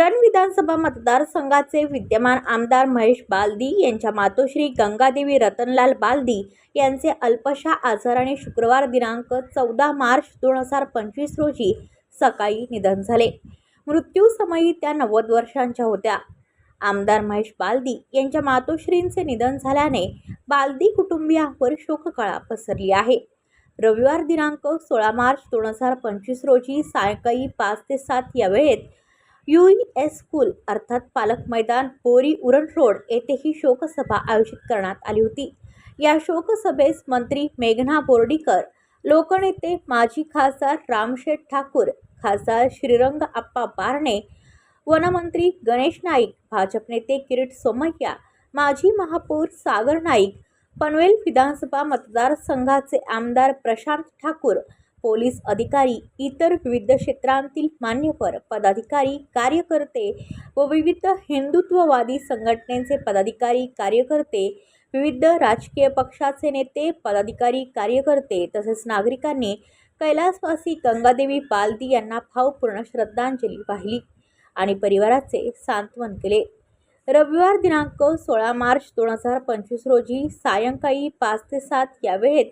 उरण विधानसभा मतदारसंघाचे विद्यमान आमदार महेश बालदी यांच्या मातोश्री गंगादेवी रतनलाल बालदी यांचे अल्पशा आजाराने शुक्रवार दिनांक चौदा मार्च दोन हजार पंचवीस रोजी सकाळी निधन झाले. मृत्यूसमयी त्या नव्वद वर्षांच्या होत्या. आमदार महेश बालदी यांच्या मातोश्रींचे निधन झाल्याने बालदी कुटुंबियांवर शोककळा पसरली आहे. रविवार दिनांक सोळा मार्च दोन हजार पंचवीस रोजी सायंकाळी पाच ते सात या वेळेत यू एस स्कूल अर्थात पालक मैदान बोरी उरण रोड येथे ही शोकसभा आयोजित करण्यात आली होती. या शोकसभेस मंत्री मेघना बोर्डीकर लोकनेते माजी खासदार रामशेठ ठाकूर खासदार श्रीरंग आप्पा बारणे वनमंत्री गणेश नाईक भाजप नेते किरीट सोमय्या माजी महापौर सागर नाईक पनवेल विधानसभा मतदारसंघाचे आमदार प्रशांत ठाकूर पोलीस अधिकारी इतर विविध क्षेत्रांतील मान्यवर पदाधिकारी कार्यकर्ते व विविध हिंदुत्ववादी संघटनेचे पदाधिकारी कार्यकर्ते विविध राजकीय पक्षाचे नेते पदाधिकारी कार्यकर्ते तसेच नागरिकांनी कैलासवासी गंगादेवी बालदी यांना भावपूर्ण श्रद्धांजली वाहिली आणि परिवाराचे सांत्वन केले. रविवार दिनांक सोळा मार्च दोन हजार पंचवीस रोजी सायंकाळी पाच ते सात या वेळेत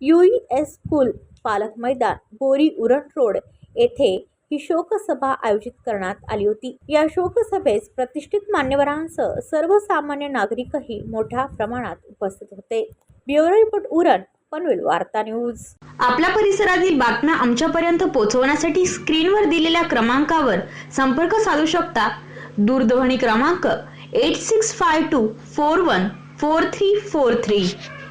यू एस स्कूल पालक मैदान बोरी उरण रोड येथे ही शोकसभा आयोजित करण्यात आली होती. या शोकसभेस प्रतिष्ठित मान्यवरांसह सर्वसामान्य नागरिकही मोठ्या प्रमाणात उपस्थित होते. ब्युरो रिपोर्ट उरण पनवेल वार्ता न्यूज. आपल्या परिसरातील बातम्या आमच्यापर्यंत पोहोचवण्यासाठी स्क्रीनवर दिलेल्या क्रमांकावर संपर्क साधू शकता. दूरध्वनी क्रमांक eight six five two four one four three four three